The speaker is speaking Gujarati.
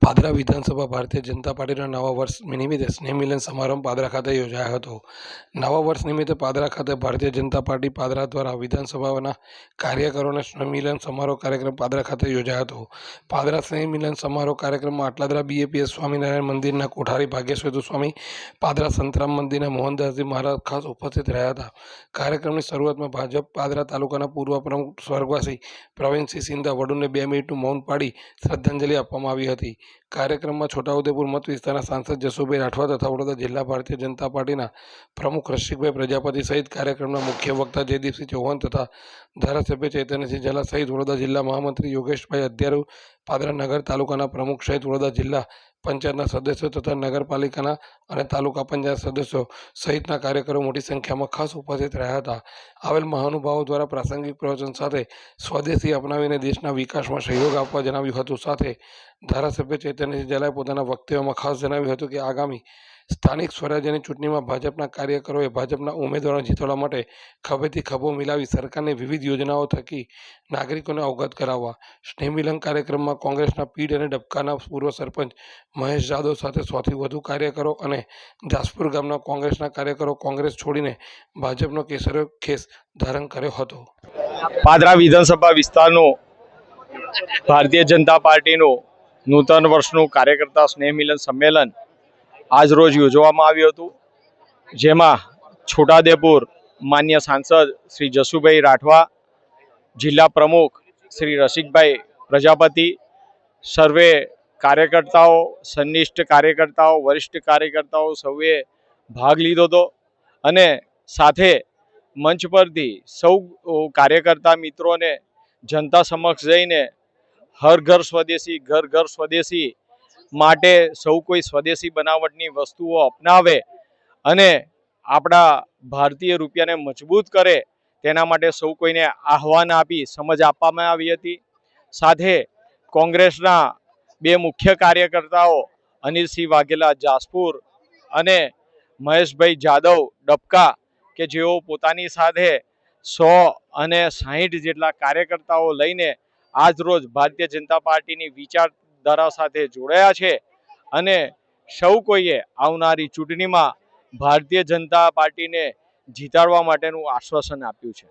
પાદરા વિધાનસભા ભારતીય જનતા પાર્ટીના નવા વર્ષ નિમિત્તે સ્નેહ મિલન સમારંભ પાદરા ખાતે યોજાયો હતો. નવા વર્ષ નિમિત્તે પાદરા ખાતે ભારતીય જનતા પાર્ટી પાદરા દ્વારા વિધાનસભાના કાર્યકરોને સ્નેહ મિલન સમારોહ કાર્યક્રમ પાદરા ખાતે યોજાયો હતો. પાદરા સ્નેહ મિલન સમારોહ કાર્યક્રમમાં આટલાદરા બીએપીએસ સ્વામિનારાયણ મંદિરના કોઠારી ભાગ્યેશ્વર સ્વામી, પાદરા સંતરામ મંદિરના મોહનદાસજી મહારાજ ખાસ ઉપસ્થિત રહ્યા હતા. કાર્યક્રમની શરૂઆતમાં ભાજપ પાદરા તાલુકાના પૂર્વ પ્રમુખ સ્વર્ગવાસી પ્રવીણસિંહ સિંધા વડુને બે મિનિટનું મૌન પાડી શ્રદ્ધાંજલિ આપવામાં આવી હતી. કાર્યક્રમમાં છોટાઉદેપુર મત વિસ્તારના સાંસદ જસુભાઈ રાઠવા તથા વડોદરા જિલ્લા ભારતીય જનતા પાર્ટીના પ્રમુખ રસિકભાઈ પ્રજાપતિ સહિત કાર્યક્રમના મુખ્ય વક્તા જયદીપસિંહ ચૌહાણ તથા ધારાસભ્ય ચૈતન્યસિંહ ઝાલા સહિત વડોદરા જિલ્લા મહામંત્રી યોગેશભાઈ અધ્યારુ પાદરા નગર તાલુકાના પ્રમુખ સહિત વડોદરા જિલ્લા પંચાયતના સદસ્યો તથા નગરપાલિકાના અને તાલુકા પંચાયત સદસ્યો સહિતના કાર્યકરો મોટી સંખ્યામાં ખાસ ઉપસ્થિત રહ્યા હતા. આવેલ મહાનુભાવો દ્વારા પ્રાસંગિક પ્રવચન સાથે સ્વદેશી અપનાવીને દેશના વિકાસમાં સહયોગ આપવા જણાવ્યું હતું. સાથે ધારાસભ્ય ચૈતન્યસિંહ ઝાલાએ પોતાના વક્તવ્યમાં ખાસ જણાવ્યું હતું કે આગામી સ્થાનિક સ્વરાજ્યની ચૂંટણીમાં ભાજપના કાર્યકરોએ ભાજપના ઉમેદવારોને જીતવા માટે ખભેથી ખભો મિલાવી સરકારની વિવિધ યોજનાઓ થકી નાગરિકોને અવગત કરાવવા. સ્નેહમિલન કાર્યક્રમમાં કોંગ્રેસના પીઢ અને ડબકાના પૂર્વ સરપંચ મહેશ જાદવ સાથે સૌથી વધુ કાર્યકરો અને જાસપુર ગામના કોંગ્રેસના કાર્યકરો કોંગ્રેસ છોડીને ભાજપનો કેસરો ખેસ ધારણ કર્યો હતો. પાદરા વિધાનસભા વિસ્તારનો ભારતીય જનતા પાર્ટીનું નૂતન વર્ષનું કાર્યકર્તા સ્નેહ મિલન સંમેલન આજ રોજ યોજવામાં આવ્યું હતું, જેમાં છોટાદેપુર માન્ય સાંસદ શ્રી જસુભાઈ રાઠવા, જિલ્લા પ્રમુખ શ્રી રસિકભાઈ પ્રજાપતિ, સર્વે કાર્યકર્તાઓ સન્નિષ્ઠ કાર્યકર્તાઓ, વરિષ્ઠ કાર્યકર્તાઓ સૌએ ભાગ લીધો હતો અને સાથે મંચ પરથી સૌ કાર્યકર્તા મિત્રોને જનતા સમક્ષ જઈને હર ઘર સ્વદેશી, ઘર ઘર સ્વદેશી માટે સૌ કોઈ સ્વદેશી બનાવટની વસ્તુઓ અપનાવે અને આપણા ભારતીય રૂપિયાને મજબૂત કરે, તેના માટે સૌ કોઈને આહવાન આપી, સમજ આપવામાં આવી હતી. સાથે કોંગ્રેસના બે મુખ્ય કાર્યકર્તાઓ, અનિલસિંહ વાઘેલા જાસપુર અને મહેશભાઈ જાદવ ડબકા, કે જેઓ પોતાની સાથે સો અને સાહીઠ જેટલા કાર્યકર્તાઓ લઈને આજ રોજ ભારતીય જનતા પાર્ટીની વિચારધારા સાથે જોડાયા છે અને સૌ કોઈએ આવનારી ચૂંટણીમાં ભારતીય જનતા પાર્ટીને જીતાડવા માટેનું આશ્વાસન આપ્યું છે.